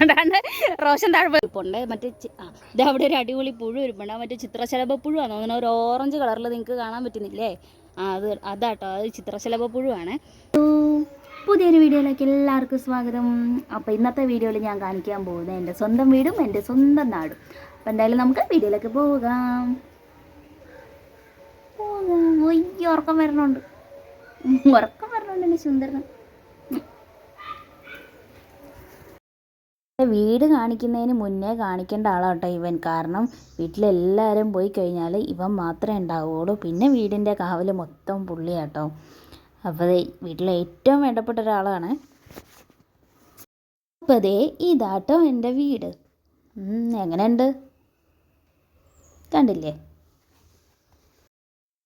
അതാണ്ട് റോഷൻ താഴ്വ ഇരിപ്പുണ്ട് മറ്റേ ആ, ഇത് അവിടെ ഒരു അടിപൊളി പുഴു ആ മറ്റേ ചിത്രശലഭ പുഴുവാണോ അങ്ങനെ ഒരു ഓറഞ്ച് കളറിൽ നിങ്ങൾക്ക് കാണാൻ പറ്റുന്നില്ലേ? ആ അത് അതാട്ടോ അത് ചിത്രശലഭ പുഴുവാണ് പുതിയൊരു വീഡിയോയിലേക്ക് എല്ലാവർക്കും സ്വാഗതം. അപ്പോൾ ഇന്നത്തെ വീഡിയോയിൽ ഞാൻ കാണിക്കാൻ പോകുന്നത് എന്റെ സ്വന്തം വീടും എന്റെ സ്വന്തം നാടും. അപ്പോൾ എന്തായാലും നമുക്ക് വീഡിയോയിലേക്ക് പോകാം. പോകാം. ഉറക്കം വരണുണ്ട്. ഉറക്കം വരണുണ്ട് എന്റെ സുന്ദരൻ. വീട് കാണിക്കുന്നതിന് മുന്നേ കാണിക്കേണ്ട ആളാട്ടോ ഇവൻ. കാരണം വീട്ടിലെല്ലാവരും പോയി കഴിഞ്ഞാൽ ഇവൻ മാത്രമേ ഉണ്ടാവുകയുള്ളൂ പിന്നെ വീടിന്റെ കാവൽ മൊത്തം പുള്ളിയാട്ടോ. അപ്പോൾ വീട്ടിലെ ഏറ്റവും വേണ്ടപ്പെട്ട ഒരാളാണ്. അപ്പോൾ ദേ ഇതാട്ടോ എന്റെ വീട്. എങ്ങനെയുണ്ട്? കണ്ടില്ലേ?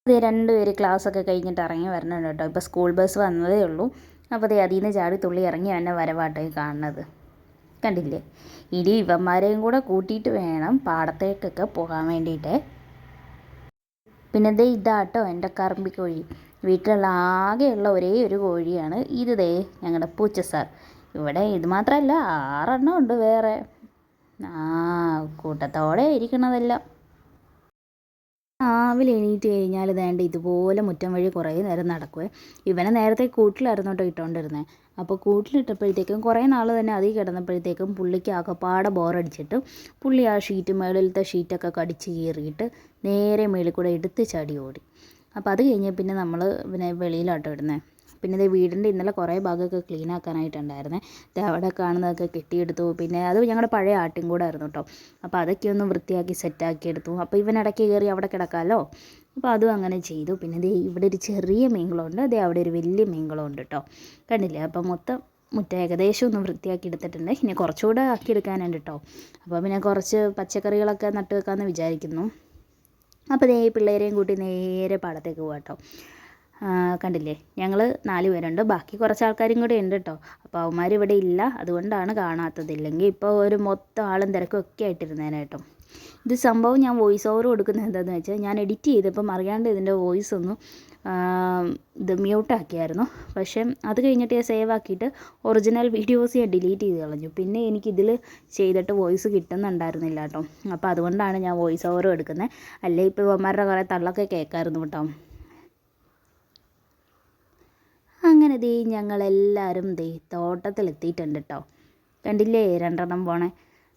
അതെ രണ്ടുപേര് ക്ലാസ്സൊക്കെ കഴിഞ്ഞിട്ട് ഇറങ്ങി വരണുണ്ട് കേട്ടോ. ഇപ്പോൾ സ്കൂൾ ബസ് വന്നതേ ഉള്ളൂ. അപ്പോൾ ദേ അതിൽ നിന്ന് ചാടി തുള്ളി ഇറങ്ങി എന്നെ വരവാട്ടോ ഈ കാണുന്നത്. കണ്ടില്ലേ? ഇനി ഇവന്മാരെയും കൂടെ കൂട്ടിയിട്ട് വേണം പാടത്തേക്കൊക്കെ പോകാൻ വേണ്ടിയിട്ട്. പിന്നെ ദേ ഇതാട്ടോ എന്റെ കറമ്പിക്കോഴി വീട്ടിലുള്ള ആകെയുള്ള ഒരേ ഒരു കോഴിയാണ് ഇത് ദേ ഞങ്ങളുടെ പൂച്ച സാർ. ഇവിടെ ഇത് മാത്രമല്ല ആറെണ്ണം ഉണ്ട് വേറെ. ആ കൂട്ടത്തോടെ ഇരിക്കണതെല്ലാം. രാവിലെ എണീറ്റ് കഴിഞ്ഞാൽ വേണ്ട ഇതുപോലെ മുറ്റം വഴി കുറേ നേരം നടക്കുവേ. ഇവനെ നേരത്തെ കൂട്ടിലായിരുന്നു കേട്ടോ ഇട്ടുകൊണ്ടിരുന്നത് അപ്പോൾ കൂട്ടിലിട്ടപ്പോഴത്തേക്കും കുറേ നാൾ തന്നെ അതിൽ കിടന്നപ്പോഴത്തേക്കും പുള്ളിക്ക് ആകെപ്പാടെ ബോറടിച്ചിട്ട് പുള്ളി ആ ഷീറ്റ് മേളിലത്തെ ഷീറ്റൊക്കെ കടിച്ച് കീറിയിട്ട് നേരെ മേളിൽ കൂടെ എടുത്ത് ചാടി ഓടി. അപ്പോൾ അത് കഴിഞ്ഞ് പിന്നെ നമ്മൾ പിന്നെ വെളിയിലാട്ടോ ഇടുന്നത് പിന്നെ ഇത് വീടിന്റെ ഇന്നലെ കുറേ ഭാഗമൊക്കെ ക്ലീൻ ആക്കാനായിട്ടുണ്ടായിരുന്നേ. അവിടെ കാണുന്നതൊക്കെ കെട്ടിയെടുത്തു. പിന്നെ അത് ഞങ്ങളുടെ പഴയ ആട്ടിൻ കൂടായിരുന്നു കേട്ടോ അപ്പോൾ അതൊക്കെ ഒന്ന് വൃത്തിയാക്കി സെറ്റാക്കി എടുത്തു. അപ്പോൾ ഇവൻ ഇടയ്ക്ക് കയറി അവിടെ കിടക്കാമല്ലോ അപ്പോൾ അതും അങ്ങനെ ചെയ്തു. പിന്നെ ദേ ഇവിടെ ഒരു ചെറിയ മീൻകുളമുണ്ട്. അതേ അവിടെ ഒരു വലിയ മീൻകുളമുണ്ട് കേട്ടോ കണ്ടില്ലേ? അപ്പോൾ മൊത്തം മുറ്റം ഏകദേശം ഒന്ന് വൃത്തിയാക്കി എടുത്തിട്ടുണ്ട്. ഇനി കുറച്ചുകൂടെ ആക്കി എടുക്കാനുണ്ട് കേട്ടോ അപ്പോൾ പിന്നെ കുറച്ച് പച്ചക്കറികളൊക്കെ നട്ട് വെക്കാമെന്ന് വിചാരിക്കുന്നു. അപ്പോൾ ദേ പിള്ളേരെയും കൂട്ടി നേരെ പാടത്തേക്ക് പോകാം കേട്ടോ കണ്ടില്ലേ? ഞങ്ങൾ നാല് പേരുണ്ട്. ബാക്കി കുറച്ച് ആൾക്കാരും കൂടെ ഉണ്ട് കേട്ടോ അപ്പോൾ അവന്മാർ ഇവിടെ ഇല്ല. അതുകൊണ്ടാണ് കാണാത്തത്. ഇല്ലെങ്കിൽ ഇപ്പോൾ ഒരു മൊത്തം ആളും തിരക്കും ഒക്കെ ആയിട്ടിരുന്നേനെ കേട്ടോ ഇത് സംഭവം ഞാൻ വോയിസ് ഓവർ കൊടുക്കുന്നത് എന്താണെന്ന് വെച്ചാൽ ഞാൻ എഡിറ്റ് ചെയ്തപ്പം അറിയാണ്ട് ഇതിന്റെ വോയിസ് ഒന്ന് ഇത് മ്യൂട്ടാക്കിയായിരുന്നു പക്ഷേ അത് കഴിഞ്ഞിട്ട് ഞാൻ സേവ് ആക്കിയിട്ട് ഒറിജിനൽ വീഡിയോസ് ഞാൻ ഡിലീറ്റ് ചെയ്ത് കളഞ്ഞു. പിന്നെ എനിക്കിതിൽ ചെയ്തിട്ട് വോയിസ് കിട്ടുന്നുണ്ടായിരുന്നില്ല കേട്ടോ അപ്പോൾ അതുകൊണ്ടാണ് ഞാൻ വോയിസ് ഓവർ എടുക്കുന്നത് അല്ലേ ഇപ്പോൾ ഇവന്മാരുടെ കുറേ തള്ളൊക്കെ കേൾക്കായിരുന്നു കേട്ടോ അങ്ങനെ ദേ ഞങ്ങളെല്ലാവരും ദേ തോട്ടത്തിലെത്തിയിട്ടുണ്ട് കേട്ടോ കണ്ടില്ലേ രണ്ടെണ്ണം പോണേ?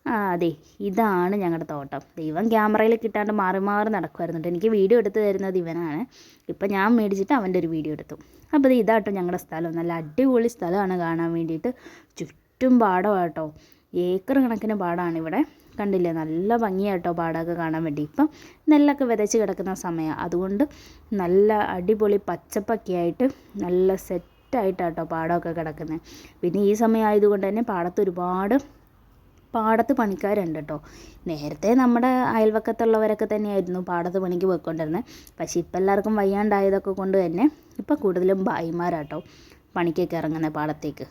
ആ അതെ ഇതാണ് ഞങ്ങളുടെ തോട്ടം. ദൈവം ക്യാമറയിൽ കിട്ടാണ്ട് മാറി മാറി നടക്കുമായിരുന്നു എനിക്ക് വീഡിയോ എടുത്ത് തരുന്നത് ഇവനാണ്. ഇപ്പം ഞാൻ മേടിച്ചിട്ട് അവന്റെ ഒരു വീഡിയോ എടുത്തു. അപ്പോൾ ദേ ഇതാട്ടോ ഞങ്ങളുടെ സ്ഥലം. നല്ല അടിപൊളി സ്ഥലമാണ് കാണാൻ വേണ്ടിയിട്ട്. ചുറ്റും പാടമാണ് കേട്ടോ ഏക്കർ കണക്കിന് പാടമാണ് ഇവിടെ കണ്ടില്ലേ? നല്ല ഭംഗിയാട്ടോ പാടമൊക്കെ കാണാൻ വേണ്ടി. ഇപ്പം നെല്ലൊക്കെ വിതച്ച് കിടക്കുന്ന സമയമാണ് അതുകൊണ്ട് നല്ല അടിപൊളി പച്ചപ്പൊക്കെ ആയിട്ട് നല്ല സെറ്റായിട്ടാട്ടോ പാടമൊക്കെ കിടക്കുന്നത് പിന്നെ ഈ സമയം ആയതുകൊണ്ട് തന്നെ പാടത്ത് ഒരുപാട് പാടത്ത് പണിക്കാരുണ്ട് കേട്ടോ നേരത്തെ നമ്മുടെ അയൽവക്കത്തുള്ളവരൊക്കെ തന്നെയായിരുന്നു പാടത്ത് പണിക്ക് പോയിക്കൊണ്ടിരുന്നത് പക്ഷേ ഇപ്പം എല്ലാവർക്കും വയ്യാണ്ടായതൊക്കെ കൊണ്ട് തന്നെ ഇപ്പം കൂടുതലും ഭായിമാരാട്ടോ പണിക്കൊക്കെ ഇറങ്ങുന്നത് പാടത്തേക്ക്.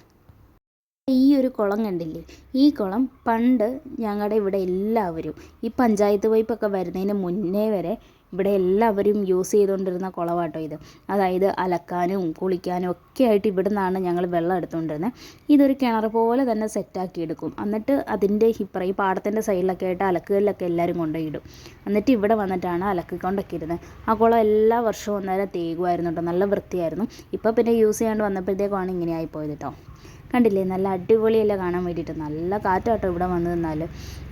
ഈ ഒരു കുളം കണ്ടില്ലേ? ഈ കുളം പണ്ട് ഞങ്ങളുടെ ഇവിടെ എല്ലാവരും ഈ പഞ്ചായത്ത് പൈപ്പൊക്കെ വരുന്നതിന് മുന്നേ വരെ ഇവിടെ എല്ലാവരും യൂസ് ചെയ്തുകൊണ്ടിരുന്ന കുളമാട്ടോ ഇത്. അതായത് അലക്കാനും കുളിക്കാനും ഒക്കെ ആയിട്ട് ഇവിടെ നിന്നാണ് ഞങ്ങൾ വെള്ളം എടുത്തുകൊണ്ടിരുന്നത് ഇതൊരു കിണർ പോലെ തന്നെ സെറ്റാക്കി എടുക്കും. എന്നിട്ട് അതിന്റെ ഇപ്പുറം ഈ പാടത്തിന്റെ സൈഡിലൊക്കെ ആയിട്ട് അലക്കുകളിലൊക്കെ എല്ലാവരും കൊണ്ടുപോയിടും. എന്നിട്ട് ഇവിടെ വന്നിട്ടാണ് അലക്കിക്കൊണ്ടൊക്കെ ഇരുന്നത് ആ കുളം എല്ലാ വർഷവും അന്നേരം തേകുമായിരുന്നു കേട്ടോ നല്ല വൃത്തിയായിരുന്നു. ഇപ്പോൾ പിന്നെ യൂസ് ചെയ്യാണ്ട് വന്നപ്പോഴത്തേക്കാണ് ഇങ്ങനെ ആയിപ്പോയത് കേട്ടോ കണ്ടില്ലേ? നല്ല അടിപൊളിയല്ല കാണാൻ വേണ്ടിയിട്ട്. നല്ല കാറ്റാട്ടോ ഇവിടെ വന്നു നിന്നാൽ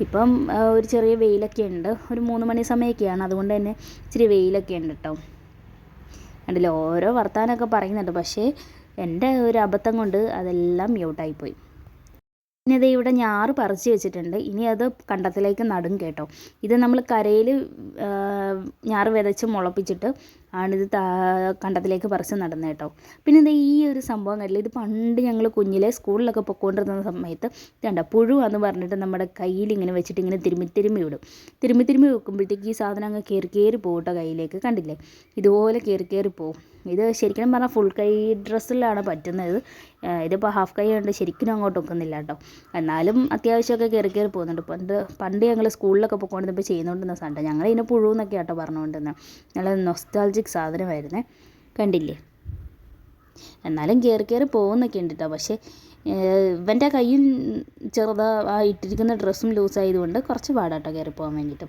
ഇപ്പം ഒരു ചെറിയ വെയിലൊക്കെ ഉണ്ട്. ഒരു മൂന്ന് മണി സമയമൊക്കെയാണ്. അതുകൊണ്ട് തന്നെ ഇച്ചിരി വെയിലൊക്കെ ഉണ്ട് കേട്ടോ കണ്ടില്ലേ? ഓരോ വർത്താനമൊക്കെ പറയുന്നുണ്ട്. പക്ഷേ എന്റെ ഒരു അബദ്ധം കൊണ്ട് അതെല്ലാം മ്യൂട്ടായിപ്പോയി. ഇനി അത് ഇവിടെ ഞാറ് പറിച്ച് വെച്ചിട്ടുണ്ട്. ഇനി അത് കണ്ടത്തിലേക്ക് നടും കേട്ടോ. ഇത് നമ്മൾ കരയിൽ ഞാറ് വിതച്ച് മുളപ്പിച്ചിട്ട് ആണിത് താ കണ്ടത്തിലേക്ക് പറിച്ച് നടന്നത് കേട്ടോ. പിന്നെ എന്താ ഈ ഒരു സംഭവം കണ്ടില്ല? ഇത് പണ്ട് ഞങ്ങൾ കുഞ്ഞിലെ സ്കൂളിലൊക്കെ പൊക്കോണ്ടിരുന്ന സമയത്ത് രണ്ട പുഴു എന്ന് പറഞ്ഞിട്ട് നമ്മുടെ കയ്യിൽ ഇങ്ങനെ വെച്ചിട്ട് ഇങ്ങനെ തിരുമ്മി തിരുമ്മി വിടും. തിരുമ്മി തിരുമ്മി വെക്കുമ്പോഴത്തേക്ക് ഈ സാധനം അങ്ങ് കയറി കയറി പോകട്ടോ കയ്യിലേക്ക്. കണ്ടില്ലേ? ഇതുപോലെ കയറി കയറി പോകും ഇത് ശരിക്കും പറഞ്ഞാൽ ഫുൾ കൈ ഡ്രസ്സിലാണ് പറ്റുന്നത്. ഇതിപ്പോൾ ഹാഫ് കൈ കൊണ്ട് ശരിക്കും അങ്ങോട്ട് ഒക്കുന്നില്ല കേട്ടോ. എന്നാലും അത്യാവശ്യമൊക്കെ കയറി കയറി പോകുന്നുണ്ട്. പണ്ട് പണ്ട് ഞങ്ങൾ സ്കൂളിലൊക്കെ പോയിക്കൊണ്ടിരുന്നപ്പോൾ ചെയ്യുന്നുണ്ടെന്ന സാധനം. ഞങ്ങൾ ഇതിനെ പുഴുവെന്നൊക്കെ ആട്ടോ പറഞ്ഞുകൊണ്ടിരുന്നത് നല്ല നൊസ്റ്റാൾജിക് സാധനമായിരുന്നേ. കണ്ടില്ലേ? എന്നാലും കയറി കയറി പോകുന്നൊക്കെ ഉണ്ട് കേട്ടോ പക്ഷേ ഇവന്റെ കയ്യും ചെറുതാ ഇട്ടിരിക്കുന്ന ഡ്രസ്സും ലൂസായതുകൊണ്ട് കുറച്ച് പാടാട്ടോ കയറി പോകാൻ വേണ്ടിയിട്ട്.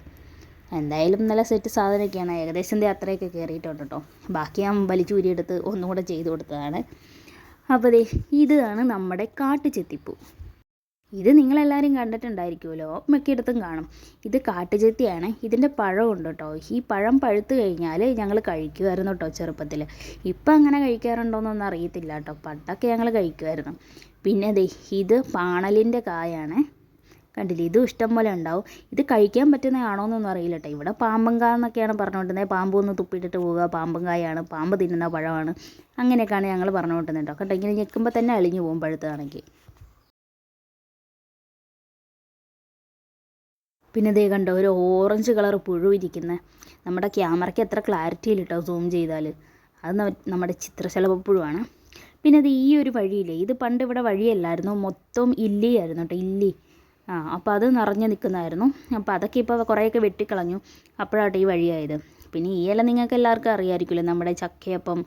എന്തായാലും നല്ല സെറ്റ് സാധനമൊക്കെയാണ്. ഏകദേശം അത്രയൊക്കെ കയറിയിട്ടുണ്ട് കേട്ടോ ബാക്കി ഞാൻ വലിച്ചൂരിയെടുത്ത് ഒന്നും കൂടെ ചെയ്ത് കൊടുത്തതാണ്. അപ്പോൾ ദേ ഇതാണ് നമ്മുടെ കാട്ടുചെത്തിപ്പൂ. ഇത് നിങ്ങളെല്ലാവരും കണ്ടിട്ടുണ്ടായിരിക്കുമല്ലോ. മിക്കയിടത്തും കാണും. ഇത് കാട്ടുചെത്തിയാണ് ഇതിന്റെ പഴമുണ്ട് കേട്ടോ ഈ പഴം പഴുത്ത് കഴിഞ്ഞാൽ ഞങ്ങൾ കഴിക്കുമായിരുന്നു കേട്ടോ ചെറുപ്പത്തിൽ ഇപ്പം അങ്ങനെ കഴിക്കാറുണ്ടോയെന്നൊന്നും അറിയത്തില്ല കേട്ടോ പണ്ടൊക്കെ ഞങ്ങൾ കഴിക്കുമായിരുന്നു പിന്നെ ദേ ഇത് പാണലിന്റെ കായാണ്. കണ്ടില്ലേ? ഇതും ഇഷ്ടം പോലെ ഉണ്ടാവും. ഇത് കഴിക്കാൻ പറ്റുന്നതാണോ എന്നൊന്നും അറിയില്ല കേട്ടോ ഇവിടെ പാമ്പങ്കായ എന്നൊക്കെയാണ് പറഞ്ഞുകൊണ്ടിരുന്നത് പാമ്പ് ഒന്ന് തുപ്പിയിട്ടിട്ട് പോവുക. പാമ്പങ്കായാണ് പാമ്പ് തിന്നുന്ന പഴമാണ്. അങ്ങനെയൊക്കെയാണ് ഞങ്ങൾ പറഞ്ഞുകൊണ്ടിരുന്നത് കേട്ടോ കേട്ടോ? ഇങ്ങനെ ഞെക്കുമ്പോൾ തന്നെ അളിഞ്ഞു പോകും പിന്നെ ദേ കണ്ടോ ഒരു ഓറഞ്ച് കളർ പുഴു ഇരിക്കുന്നത് നമ്മുടെ ക്യാമറയ്ക്ക് എത്ര ക്ലാരിറ്റിയിൽ കേട്ടോ സൂം ചെയ്താൽ അത് നമ്മുടെ നമ്മുടെ ചിത്രശലഭപ്പുഴുവാണ് പിന്നെ അത് ഈ ഒരു വഴിയില്ലേ ഇത് പണ്ട് ഇവിടെ വഴിയല്ലായിരുന്നു മൊത്തം ഇല്ലിയായിരുന്നു കേട്ടോ ഇല്ലി. ആ അപ്പോൾ അത് നിറഞ്ഞു നിൽക്കുന്നതായിരുന്നു അപ്പോൾ അതൊക്കെ ഇപ്പോൾ കുറേയൊക്കെ വെട്ടിക്കളഞ്ഞു. അപ്പോഴാട്ടോ ഈ വഴിയായത്. പിന്നെ ഈ ഇല നിങ്ങൾക്ക് എല്ലാവർക്കും അറിയാമായിരിക്കുമല്ലോ നമ്മുടെ ചക്കയപ്പം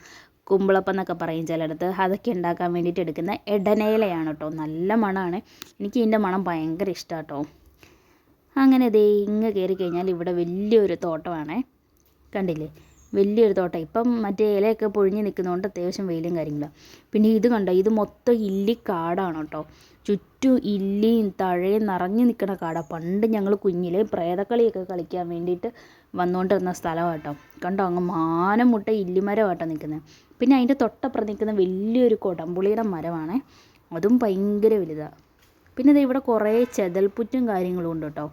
കുമ്പിളപ്പം എന്നൊക്കെ പറയും ചിലയിടത്ത്. അതൊക്കെ ഉണ്ടാക്കാൻ വേണ്ടിയിട്ട് എടുക്കുന്ന എടനയിലയാണ് കേട്ടോ നല്ല മണമാണ് എനിക്ക് ഇതിന്റെ മണം ഭയങ്കര ഇഷ്ടമാണ് കേട്ടോ അങ്ങനെ ദേ ഇങ്ങ് കയറി കഴിഞ്ഞാൽ ഇവിടെ വലിയൊരു തോട്ടമാണേ. കണ്ടില്ലേ? വലിയൊരു തോട്ടം. ഇപ്പം മറ്റേ ഇലയൊക്കെ പൊഴിഞ്ഞ് നിൽക്കുന്നതുകൊണ്ട് അത്യാവശ്യം വെയിലും കാര്യങ്ങളും. പിന്നെ ഇത് കണ്ടോ? ഇത് മൊത്തം ഇല്ലിക്കാടാണ് കേട്ടോ. ചുറ്റും ഇല്ലിയും തഴയും നിറഞ്ഞു നിൽക്കുന്ന കാടാണ് പണ്ട് ഞങ്ങൾ കുഞ്ഞിലെ പ്രേതക്കളിയൊക്കെ കളിക്കാൻ വേണ്ടിയിട്ട് വന്നുകൊണ്ടിരുന്ന സ്ഥലമാണ് കേട്ടോ. കണ്ടോ? അങ്ങ് മാനം മുട്ട ഇല്ലിമരമാട്ടോ നിൽക്കുന്നത് പിന്നെ അതിന്റെ തൊട്ടപ്പുറം നിൽക്കുന്ന വലിയൊരു കൊടംപുളിയുടെ മരമാണേ. അതും ഭയങ്കര വലുതാണ് പിന്നെ ഇവിടെ കുറേ ചെതൽപ്പുറ്റും കാര്യങ്ങളും ഉണ്ട് കേട്ടോ.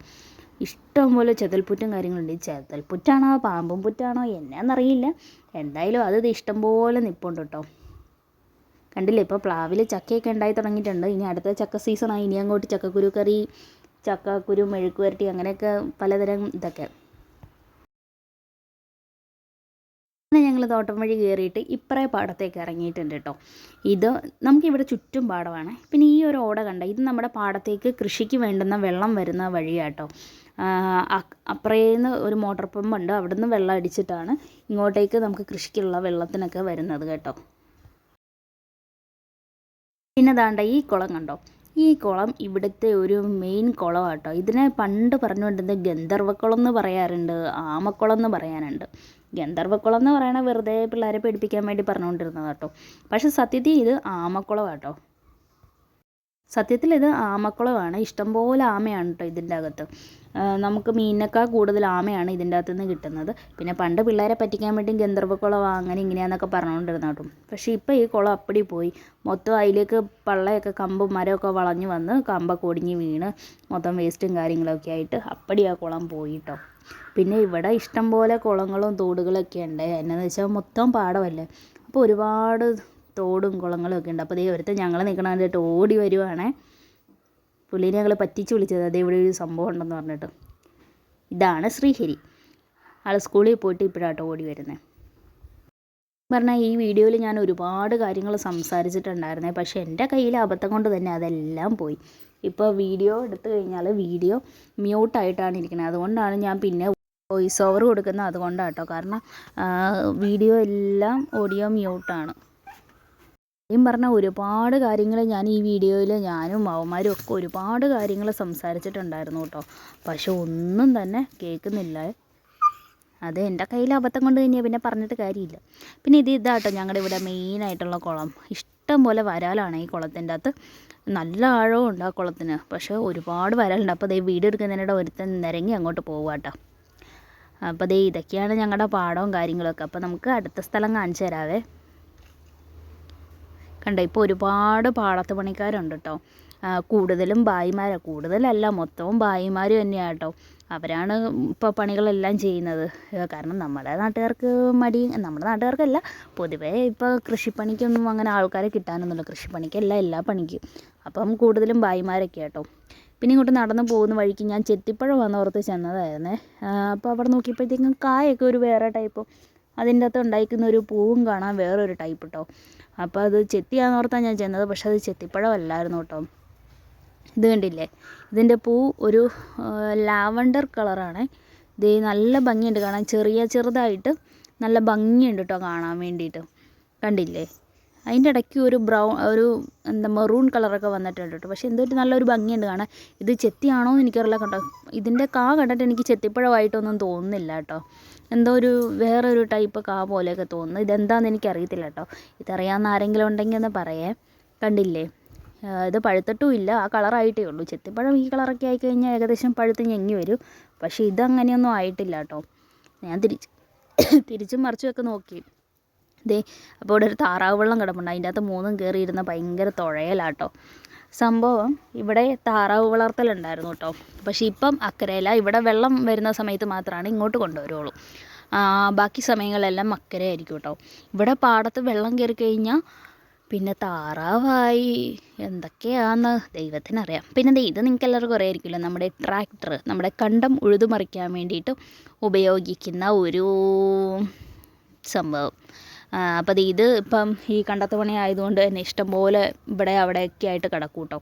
ഇഷ്ടം പോലെ ചെതൽപ്പുറ്റും കാര്യങ്ങളുണ്ട്. ഈ ചെതൽപ്പുറ്റാണോ പാമ്പും പുറ്റാണോ എന്നാന്നറിയില്ല. എന്തായാലും അത് ഇഷ്ടം പോലെ നിപ്പുണ്ട് കേട്ടോ. കണ്ടില്ലേ ഇപ്പോൾ പ്ലാവിൽ ചക്കയൊക്കെ ഉണ്ടായി തുടങ്ങിയിട്ടുണ്ട്. ഇനി അടുത്ത ചക്ക സീസണായി ഇനി അങ്ങോട്ട് ചക്കക്കുരു കറി ചക്കക്കുരു മെഴുക്ക് വരട്ടി അങ്ങനെയൊക്കെ പലതരം ഇതൊക്കെ. പിന്നെ ഞങ്ങൾ തോട്ടം വഴി കയറിയിട്ട് ഇപ്പറേ പാടത്തേക്ക് ഇറങ്ങിയിട്ടുണ്ട് കേട്ടോ ഇത് നമുക്കിവിടെ ചുറ്റും പാടമാണ്. പിന്നെ ഈ ഒരു ഓട കണ്ട? ഇത് നമ്മുടെ പാടത്തേക്ക് കൃഷിക്ക് വേണ്ടുന്ന വെള്ളം വരുന്ന വഴിയാട്ടോ അപ്പുറേന്ന് ഒരു മോട്ടോർ പമ്പ് ഉണ്ട്. നിന്ന് വെള്ളം അടിച്ചിട്ടാണ് ഇങ്ങോട്ടേക്ക് നമുക്ക് കൃഷിക്കുള്ള വെള്ളത്തിനൊക്കെ വരുന്നത് കേട്ടോ. പിന്നെ ദാണ്ട ഈ കുളം കണ്ടോ? ഈ കുളം ഇവിടുത്തെ ഒരു മെയിൻ കുളമാട്ടോ ഇതിനെ പണ്ട് പറഞ്ഞുകൊണ്ടിരുന്നത് ഗന്ധർവക്കുളം എന്ന് പറയാറുണ്ട് ആമക്കുളം എന്ന് പറയാനുണ്ട് ഗന്ധർവക്കുളം എന്ന് പറയണ വെറുതെ പിള്ളേരെ പേടിപ്പിക്കാൻ വേണ്ടി പറഞ്ഞുകൊണ്ടിരുന്നത് കേട്ടോ പക്ഷെ സത്യത്തിൽ ഇത് ആമക്കുളം കേട്ടോ സത്യത്തിൽ ഇത് ആമക്കുളമാണ് ഇഷ്ടംപോലെ ആമയാണ് കേട്ടോ ഇതിന്റെ അകത്ത്. നമുക്ക് മീനിനേക്കാൾ കൂടുതൽ ആമയാണ് ഇതിന്റെ അകത്തു നിന്ന് കിട്ടുന്നത്. പിന്നെ പണ്ട് പിള്ളേരെ പറ്റിക്കാൻ വേണ്ടി ഗന്ധർവക്കുളം അങ്ങനെ ഇങ്ങനെയാന്നൊക്കെ പറഞ്ഞുകൊണ്ടിരുന്ന കേട്ടോ പക്ഷേ ഇപ്പോൾ ഈ കുളം അപ്പടി പോയി. മൊത്തം അതിലേക്ക് പള്ളയൊക്കെ കമ്പും മരമൊക്കെ വളഞ്ഞു വന്ന് കമ്പൊക്കെ ഒടിഞ്ഞ് വീണ് മൊത്തം വേസ്റ്റും കാര്യങ്ങളൊക്കെ ആയിട്ട് അപ്പടി ആ കുളം പോയി കേട്ടോ പിന്നെ ഇവിടെ ഇഷ്ടം പോലെ കുളങ്ങളും തോടുകളൊക്കെ ഉണ്ട്. എന്നാന്ന് വെച്ചാൽ മൊത്തം പാടമല്ലേ? അപ്പോൾ ഒരുപാട് തോടും കുളങ്ങളും ഒക്കെ ഉണ്ട്. അപ്പോൾ ദേ ഒരുത്തൻ ഞങ്ങൾ നിൽക്കണ കണ്ടിട്ട് ഓടി വരുവാണേ. പുള്ളീനെ ഞങ്ങൾ പറ്റിച്ച് വിളിച്ചത്. അതേ ഇവിടെ ഒരു സംഭവം ഉണ്ടെന്ന് പറഞ്ഞിട്ട്. ഇതാണ് ശ്രീഹരി. ആൾ സ്കൂളിൽ പോയിട്ട് ഇപ്പോഴാട്ടോ ഓടി വരുന്നത് പറഞ്ഞാൽ ഈ വീഡിയോയിൽ ഞാൻ ഒരുപാട് കാര്യങ്ങൾ സംസാരിച്ചിട്ടുണ്ടായിരുന്നേ. പക്ഷേ എന്റെ കയ്യിൽ അബദ്ധം കൊണ്ട് തന്നെ അതെല്ലാം പോയി. ഇപ്പോൾ വീഡിയോ എടുത്തു കഴിഞ്ഞാൽ വീഡിയോ മ്യൂട്ടായിട്ടാണ് ഇരിക്കുന്നത് അതുകൊണ്ടാണ് ഞാൻ പിന്നെ വോയിസ് ഓവർ കൊടുക്കുന്നത്. അതുകൊണ്ടാണ് കേട്ടോ കാരണം വീഡിയോ എല്ലാം ഓഡിയോ മ്യൂട്ടാണ് ഞാൻ പറഞ്ഞാൽ ഒരുപാട് കാര്യങ്ങൾ ഞാൻ ഈ വീഡിയോയിൽ ഞാനും അവന്മാരും ഒക്കെ ഒരുപാട് കാര്യങ്ങൾ സംസാരിച്ചിട്ടുണ്ടായിരുന്നു കേട്ടോ. പക്ഷെ ഒന്നും തന്നെ കേൾക്കുന്നില്ല. അത് എന്റെ കയ്യിൽ അബദ്ധം കൊണ്ട് കഴിഞ്ഞാൽ പിന്നെ പറഞ്ഞിട്ട് കാര്യമില്ല. പിന്നെ ഇത് ഇതാട്ടോ ഞങ്ങളുടെ ഇവിടെ മെയിനായിട്ടുള്ള കുളം. ഇഷ്ടം പോലെ വരാലാണ് ഈ കുളത്തിന്റെ അകത്ത്. നല്ല ആഴവും ഉണ്ട് ആ കുളത്തിന്. പക്ഷേ ഒരുപാട് വരലുണ്ട്. അപ്പോൾ ദേ വീഡിയോ എടുക്കുന്നതിനിടെ ഒരുത്തൻ നിരങ്ങി അങ്ങോട്ട് പോവാട്ടോ അപ്പോൾ ദേ ഇതൊക്കെയാണ് ഞങ്ങളുടെ പാടവും കാര്യങ്ങളൊക്കെ. അപ്പോൾ നമുക്ക് അടുത്ത സ്ഥലം കാണിച്ചു തരാവേ. കണ്ടോ ഇപ്പോൾ ഒരുപാട് പാടത്ത് പണിക്കാരുണ്ട് കേട്ടോ കൂടുതലും ഭായിമാരാണ് കൂടുതലല്ല മൊത്തവും ഭായിമാർ തന്നെയാണ് കേട്ടോ അവരാണ് ഇപ്പോൾ പണികളെല്ലാം ചെയ്യുന്നത്. കാരണം നമ്മുടെ നാട്ടുകാർക്ക് മടി. നമ്മുടെ നാട്ടുകാർക്കല്ല പൊതുവേ ഇപ്പോൾ കൃഷിപ്പണിക്കൊന്നും അങ്ങനെ ആൾക്കാരെ കിട്ടാനൊന്നുമില്ല. കൃഷിപ്പണിക്കല്ല എല്ലാ പണിക്കും. അപ്പം കൂടുതലും ഭായിമാരൊക്കെ കേട്ടോ പിന്നെ ഇങ്ങോട്ട് നടന്നു പോകുന്ന വഴിക്ക് ഞാൻ ചെത്തിപ്പഴം വന്നോർത്ത് ചെന്നതായിരുന്നേ. അപ്പോൾ അവിടെ നോക്കിയപ്പോഴത്തേക്കും കായൊക്കെ ഒരു വേറെ ടൈപ്പ്. അതിന്റെ അകത്ത് ഉണ്ടായിരിക്കുന്ന ഒരു പൂവും കാണാൻ വേറൊരു ടൈപ്പ് കേട്ടോ അപ്പോൾ അത് ചെത്തിയാന്നോർത്താണ് ഞാൻ ചെന്നത്. പക്ഷെ അത് ചെത്തിപ്പഴം അല്ലായിരുന്നു കേട്ടോ. ഇത് കണ്ടില്ലേ? ഇതിന്റെ പൂ ഒരു ലാവണ്ടർ കളറാണ്. ഇത് നല്ല ഭംഗിയുണ്ട് കാണാൻ. ചെറിയ ചെറുതായിട്ട് നല്ല ഭംഗിയുണ്ട് കേട്ടോ കാണാൻ വേണ്ടിയിട്ട്. കണ്ടില്ലേ? അതിന്റെ ഇടയ്ക്ക് ഒരു ബ്രൗൺ ഒരു എന്താ മെറൂൺ കളറൊക്കെ വന്നിട്ടുണ്ട് കേട്ടോ. പക്ഷേ എന്തൊരു നല്ലൊരു ഭംഗിയുണ്ട് കാണാൻ. ഇത് ചെത്തിയാണോ എന്ന് എനിക്കറിയില്ല കേട്ടോ. ഇതിന്റെ കാ കണ്ടിട്ട് എനിക്ക് ചെത്തിപ്പഴമായിട്ടൊന്നും തോന്നുന്നില്ല കേട്ടോ. എന്തോ ഒരു വേറൊരു ടൈപ്പ് കാ പോലെയൊക്കെ തോന്നുന്നു. ഇതെന്താണെന്ന് എനിക്കറിയത്തില്ല കേട്ടോ. ഇതറിയാവുന്ന ആരെങ്കിലും ഉണ്ടെങ്കിൽ ഒന്ന് പറയേ. കണ്ടില്ലേ? ഇത് പഴുത്തിട്ടും ഇല്ല. ആ കളറായിട്ടേ ഉള്ളൂ. ചെത്തിപ്പഴം ഈ കളറൊക്കെ ആയിക്കഴിഞ്ഞാൽ ഏകദേശം പഴുത്ത് ഞെങ്ങി വരും. പക്ഷേ ഇതങ്ങനെയൊന്നും ആയിട്ടില്ല കേട്ടോ. ഞാൻ തിരിച്ച് തിരിച്ചും മറിച്ചുമൊക്കെ നോക്കി. ദേ അപ്പോൾ ഇവിടെ ഒരു താറാവ് വെള്ളം കിടപ്പുണ്ട്. അതിന്റെ അകത്ത് മൂന്നും കയറിയിരുന്ന ഭയങ്കര തുഴയലാട്ടോ സംഭവം ഇവിടെ താറാവ് വളർത്തലുണ്ടായിരുന്നു കേട്ടോ. പക്ഷെ ഇപ്പം അക്കരയില ഇവിടെ വെള്ളം വരുന്ന സമയത്ത് മാത്രമാണ് ഇങ്ങോട്ട് കൊണ്ടുവരുള്ളൂ. ബാക്കി സമയങ്ങളെല്ലാം അക്കരയായിരിക്കും കേട്ടോ. ഇവിടെ പാടത്ത് വെള്ളം കയറി കഴിഞ്ഞാൽ പിന്നെ താറാവായി. എന്തൊക്കെയാന്ന് ദൈവത്തിനറിയാം. പിന്നെ ദേ ഇത് നിങ്ങൾക്ക് എല്ലാവർക്കും അറിയായിരിക്കുമല്ലോ. നമ്മുടെ ട്രാക്ടർ നമ്മുടെ കണ്ടം ഉഴുതുമറിക്കാൻ വേണ്ടിയിട്ട് ഉപയോഗിക്കുന്ന ഒരു സംഭവം. അപ്പോൾ അത് ഇത് ഇപ്പം ഈ കണ്ടത്ത് പണി ആയതുകൊണ്ട് തന്നെ ഇഷ്ടംപോലെ ഇവിടെ അവിടെയൊക്കെ ആയിട്ട് കിടക്കും കേട്ടോ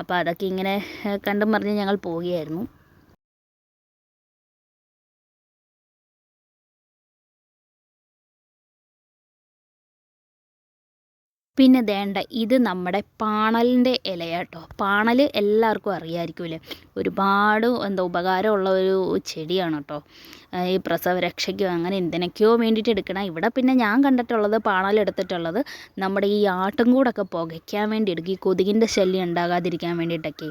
അപ്പോൾ അതൊക്കെ ഇങ്ങനെ കണ്ടും പറഞ്ഞ് ഞങ്ങൾ പോവുകയായിരുന്നു. പിന്നെ വേണ്ട ഇത് നമ്മുടെ പാണലിന്റെ ഇലയാട്ടോ പാണൽ എല്ലാവർക്കും അറിയാമായിരിക്കുമല്ലേ ഒരുപാട് എന്താ ഉപകാരമുള്ള ഒരു ചെടിയാണ് കേട്ടോ ആ, പ്രസവ രക്ഷയ്ക്കോ അങ്ങനെ എന്തിനൊക്കെയോ വേണ്ടിയിട്ട് എടുക്കണം. ഇവിടെ പിന്നെ ഞാൻ കണ്ടിട്ടുള്ളത് പാണലെടുത്തിട്ടുള്ളത് നമ്മുടെ ഈ ആട്ടുംകൂടൊക്കെ പുകയ്ക്കാൻ വേണ്ടി എടുക്കും ഈ കൊതുകിന്റെ ശല്യം ഉണ്ടാകാതിരിക്കാൻ വേണ്ടിയിട്ടൊക്കെ.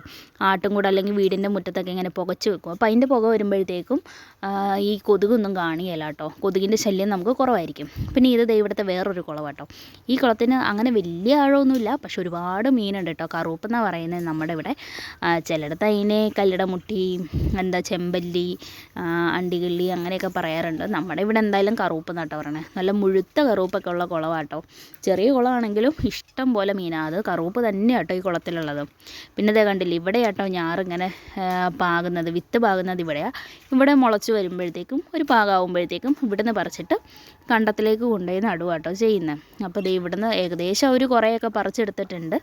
ആട്ടുംകൂട് അല്ലെങ്കിൽ വീടിന്റെ മുറ്റത്തൊക്കെ ഇങ്ങനെ പുകച്ച് വെക്കും. അപ്പോൾ അതിന്റെ പുക വരുമ്പോഴത്തേക്കും ഈ കൊതുകൊന്നും കാണിയല്ല കേട്ടോ. കൊതുകിന്റെ ശല്യം നമുക്ക് കുറവായിരിക്കും. പിന്നെ ഇത് ദേ ഇവിടുത്തെ വേറൊരു കുളമാട്ടോ ഈ കുളത്തിന് അങ്ങനെ വലിയ ആഴമൊന്നുമില്ല. പക്ഷെ ഒരുപാട് മീനുണ്ട് കേട്ടോ. കറുപ്പ് എന്നാണ് പറയുന്നത് നമ്മുടെ ഇവിടെ. ചിലയിടത്ത് അതിനെ കല്ലിടമുട്ടി എന്താ ചെമ്പല്ലി ആ, അങ്ങനെയൊക്കെ പറയാറുണ്ട്. നമ്മുടെ ഇവിടെ എന്തായാലും കറുപ്പ് എന്നാട്ടോ പറയണേ. നല്ല മുഴുത്ത കറുപ്പൊക്കെ ഉള്ള കുളമാട്ടോ ചെറിയ കുളമാണെങ്കിലും ഇഷ്ടം പോലെ മീനാണ് അത് കറുപ്പ് തന്നെയാട്ടോ ഈ കുളത്തിലുള്ളത്. പിന്നെ ഇതേ കണ്ടില്ലേ ഇവിടെ ആട്ടോ ഞാറിങ്ങനെ പാകുന്നത് വിത്ത് പാകുന്നത് ഇവിടെയാണ് ഇവിടെ മുളച്ച് വരുമ്പോഴത്തേക്കും ഒരു പാകാവുമ്പോഴത്തേക്കും ഇവിടുന്ന് പറിച്ചിട്ട് കണ്ടത്തിലേക്ക് കൊണ്ടുപോയി നടുവാട്ടോ ചെയ്യുന്നത് അപ്പോൾ ഇത് ഇവിടുന്ന് ഏകദേശം ഒരു കുറേയൊക്കെ പറിച്ചെടുത്തിട്ടുണ്ട്.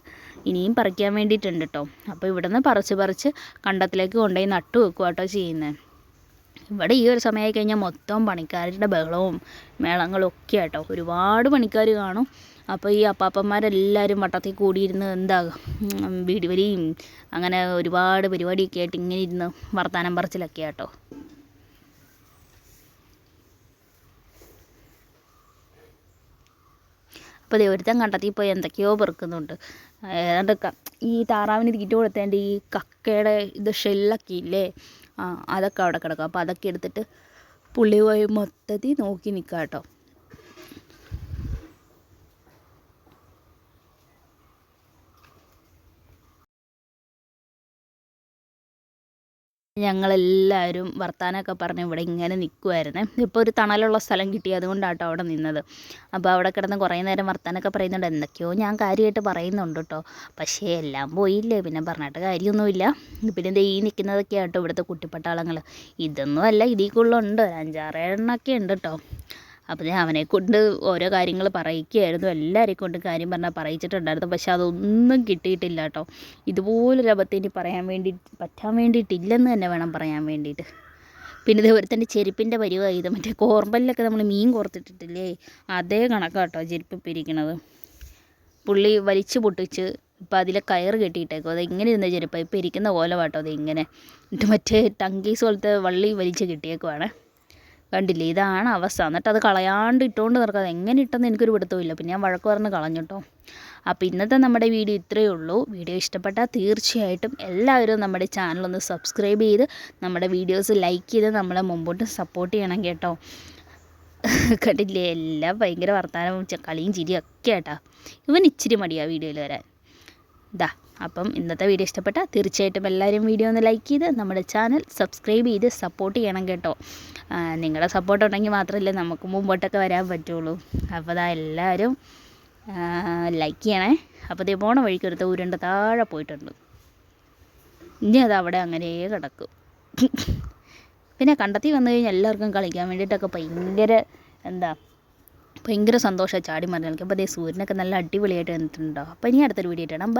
ഇനിയും പറിക്കാൻ വേണ്ടിയിട്ടുണ്ട് കേട്ടോ അപ്പോൾ ഇവിടുന്ന് പറിച്ച് പറിച്ച് കണ്ടത്തിലേക്ക് കൊണ്ടുപോയി നട്ടു വെക്കുക കേട്ടോ ചെയ്യുന്നത് ഇവിടെ ഈ ഒരു സമയമായി കഴിഞ്ഞാൽ മൊത്തം പണിക്കാരുടെ ബഹളവും മേളങ്ങളും ഒക്കെ ആട്ടോ. ഒരുപാട് പണിക്കാർ കാണും. അപ്പോൾ ഈ അപ്പാപ്പന്മാരെല്ലാവരും വട്ടത്തിൽ കൂടിയിരുന്ന് എന്താ വീട് വലിയും അങ്ങനെ ഒരുപാട് പരിപാടിയൊക്കെ ആയിട്ട് ഇങ്ങനെ ഇരുന്ന് വർത്താനം പറച്ചിലൊക്കെ ആട്ടോ. അപ്പോൾ ദൈവരുത്തൻ കണ്ടെത്തി പോയി എന്തൊക്കെയോ പെറുക്കുന്നുണ്ട്. ഏതാണ്ട് ഈ താറാവിന് തീറ്റ കൊടുത്തേണ്ട ഈ കക്കയുടെ ഇത് ഷെല്ലൊക്കെ ഇല്ലേ? അതൊക്കെ അവിടെ കിടക്കും. അപ്പോൾ അതൊക്കെ എടുത്തിട്ട് പുള്ളി പോയി മൊത്തത്തിൽ നോക്കി നിൽക്കുക കേട്ടോ. ഞങ്ങളെല്ലാവരും വർത്താനമൊക്കെ പറഞ്ഞ് ഇവിടെ ഇങ്ങനെ നിൽക്കുമായിരുന്നേ ഇപ്പോൾ ഒരു തണലുള്ള സ്ഥലം കിട്ടി അതുകൊണ്ടാട്ടോ അവിടെ നിന്നത്. അപ്പോൾ അവിടെ കിടന്ന് കുറേ നേരം വർത്താനമൊക്കെ പറയുന്നുണ്ട്. എന്തൊക്കെയോ ഞാൻ കാര്യമായിട്ട് പറയുന്നുണ്ട് കേട്ടോ പക്ഷേ എല്ലാം പോയില്ലേ? പിന്നെ പറഞ്ഞിട്ട് കാര്യമൊന്നുമില്ല. പിന്നെ ദേ ഈ നിൽക്കുന്നതൊക്കെയാട്ടോ ഇവിടുത്തെ കുട്ടിപ്പട്ടാളങ്ങൾ ഇതൊന്നും അല്ല ഇതിൽ കൂടുതലുണ്ട് ഒരു എണ്ണൊക്കെ ഉണ്ട് കേട്ടോ അപ്പോൾ ഞാൻ അവനെ കൊണ്ട് ഓരോ കാര്യങ്ങൾ പറയിക്കുകയായിരുന്നു. എല്ലാവരെയും കൊണ്ട് കാര്യം പറഞ്ഞാൽ പറയിച്ചിട്ടുണ്ടായിരുന്നു. പക്ഷെ അതൊന്നും കിട്ടിയിട്ടില്ല കേട്ടോ ഇതുപോലൊരു അബദ്ധം ഇനി പറയാൻ വേണ്ടി പറ്റാൻ വേണ്ടിയിട്ടില്ലെന്ന് തന്നെ വേണം പറയാൻ വേണ്ടിയിട്ട്. പിന്നെ ഇതേപോലെ തന്നെ ചെരുപ്പിന്റെ പരിവായി. ഇത് മറ്റേ കോർമ്പലിലൊക്കെ നമ്മൾ മീൻ കോർത്തിട്ടിട്ടില്ലേ? അതേ കണക്കാട്ടോ ചെരുപ്പ് പിരിക്കണത് പുള്ളി വലിച്ചു പൊട്ടിച്ച് ഇപ്പം അതിലെ കയറ് കെട്ടിയിട്ടേക്കും അത് ഇങ്ങനെ ഇരുന്ന ചെരുപ്പ്. ഇപ്പം ഇരിക്കുന്ന പോലെ കേട്ടോ അത് ഇങ്ങനെ എന്നിട്ട് മറ്റേ ടങ്കീസ് പോലത്തെ വള്ളി വലിച്ച് കെട്ടിയേക്കുവാണ്. കണ്ടില്ലേ? ഇതാണ് അവസ്ഥ. എന്നിട്ട് അത് കളയാണ്ട് ഇട്ടുകൊണ്ട് നടക്കാതെ എങ്ങനെ ഇട്ടെന്ന് എനിക്കൊരു പിടുത്തമില്ല പിന്നെ ഞാൻ വഴക്ക് പറഞ്ഞ് കളഞ്ഞു കേട്ടോ അപ്പോൾ ഇന്നത്തെ നമ്മുടെ വീഡിയോ ഇത്രയേ ഉള്ളൂ. വീഡിയോ ഇഷ്ടപ്പെട്ടാൽ തീർച്ചയായിട്ടും എല്ലാവരും നമ്മുടെ ചാനലൊന്ന് സബ്സ്ക്രൈബ് ചെയ്ത് നമ്മുടെ വീഡിയോസ് ലൈക്ക് ചെയ്ത് നമ്മളെ മുമ്പോട്ട് സപ്പോർട്ട് ചെയ്യണം കേട്ടോ. കണ്ടില്ലേ? എല്ലാം ഭയങ്കര വർത്താനം കളിയും ചിരിയും ഒക്കെ ആട്ടാ ഇവൻ ഇച്ചിരി മടിയാണ് വീഡിയോയിൽ വരാൻ. ഇതാ അപ്പം ഇന്നത്തെ വീഡിയോ ഇഷ്ടപ്പെട്ടാൽ തീർച്ചയായിട്ടും എല്ലാവരും വീഡിയോ ഒന്ന് ലൈക്ക് ചെയ്ത് നമ്മുടെ ചാനൽ സബ്സ്ക്രൈബ് ചെയ്ത് സപ്പോർട്ട് ചെയ്യണം കേട്ടോ. നിങ്ങളുടെ സപ്പോർട്ട് ഉണ്ടെങ്കിൽ മാത്രമല്ലേ നമുക്ക് മുമ്പോട്ടൊക്കെ വരാൻ പറ്റുള്ളൂ. അപ്പോൾ അതാ എല്ലാവരും ലൈക്ക് ചെയ്യണേ. അപ്പോൾ ഇതേ പോണ വഴിക്ക് ഒരു ഉരുണ്ട താഴെ പോയിട്ടുണ്ട്. ഇനി അത് അവിടെ അങ്ങനെ കിടക്കും. പിന്നെ കണ്ടെത്തി വന്നു കഴിഞ്ഞാൽ എല്ലാവർക്കും കളിക്കാൻ വേണ്ടിയിട്ടൊക്കെ ഭയങ്കര എന്താ ഭയങ്കര സന്തോഷമാണ് ചാടി മറിഞ്ഞ് അപ്പോൾ അതേ സൂര്യനൊക്കെ നല്ല അടിപൊളിയായിട്ട് വന്നിട്ടുണ്ടോ? അപ്പോൾ ഇനി അടുത്തൊരു വീഡിയോ ഇട്ടണം